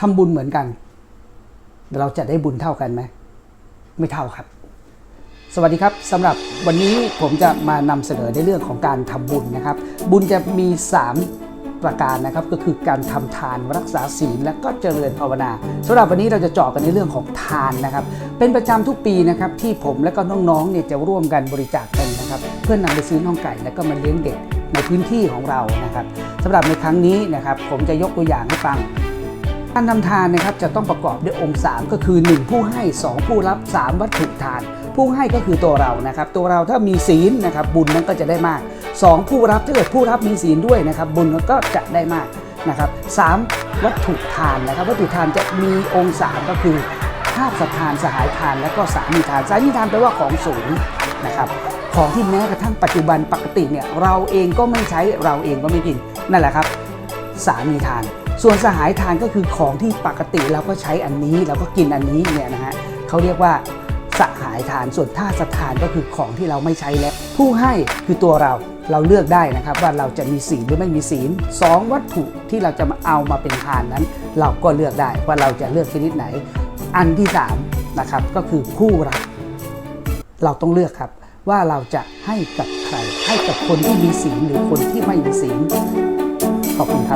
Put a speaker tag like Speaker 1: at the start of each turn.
Speaker 1: ทำบุญเหมือนกัน เราจะได้บุญเท่ากันไหมไม่เท่าครับ สวัสดีครับสำหรับวันนี้ผมจะมานำเสนอในเรื่องของการทำบุญนะครับ บุญจะมี 3 ประการนะครับ ก็คือการทำทานรักษาศีลและก็เจริญภาวนาสำหรับวันนี้เราจะเจาะกันในเรื่องของทานนะครับ เป็นประจำทุกปีนะครับที่ผมและก็น้องๆเนี่ยจะร่วมกันบริจาคเงินนะครับ เพื่อนำไปซื้อน้องไก่แล้วก็มาเลี้ยงเด็กในพื้นที่ของเรานะครับสำหรับในครั้งนี้นะครับ ผมจะยกตัวอย่างให้ฟัง การทำทานนะครับจะต้องประกอบด้วยองค์ 3 ก็คือ 1 ผู้ให้ 2 ผู้รับ 3 วัตถุทาน ผู้ให้ก็คือตัวเรานะครับ ตัวเราถ้ามีศีลนะครับบุญนั้นก็จะได้มาก 2 ผู้รับถ้าเกิดผู้รับมีศีลด้วยนะครับ บุญก็จะได้มากนะครับสามวัตถุทานนะครับ วัตถุทานจะมีองค์ 3 ก็คือธาตุสถานสหายทาน และก็สามีทาน สามีทานแปลว่าของสูงนะครับของที่แม้กระทั่งปัจจุบันปกติเนี่ยเราเองก็ไม่ใช้เราเองก็ไม่กินนั่นแหละครับ สามีทาน ส่วนสหายทานก็คือของที่ปกติเราก็ใช้อันนี้เราก็กินอันนี้เนี่ยนะฮะเขาเรียกว่าสหายทานส่วนท่าสถานก็คือของที่เราไม่ใช้แล้ว ผู้ให้คือตัวเราเราเลือกได้นะครับว่าเราจะมีศีลหรือไม่มีศีลสองวัตถุที่เราจะมาเอามาเป็นทานนั้น เราก็เลือกได้ว่าเราจะเลือกชนิดไหน อันที่สามนะครับก็คือผู้รับเราต้องเลือกครับว่าเราจะให้กับใคร ให้กับคนที่มีศีลหรือคนที่ไม่มีศีลขอบคุณครับ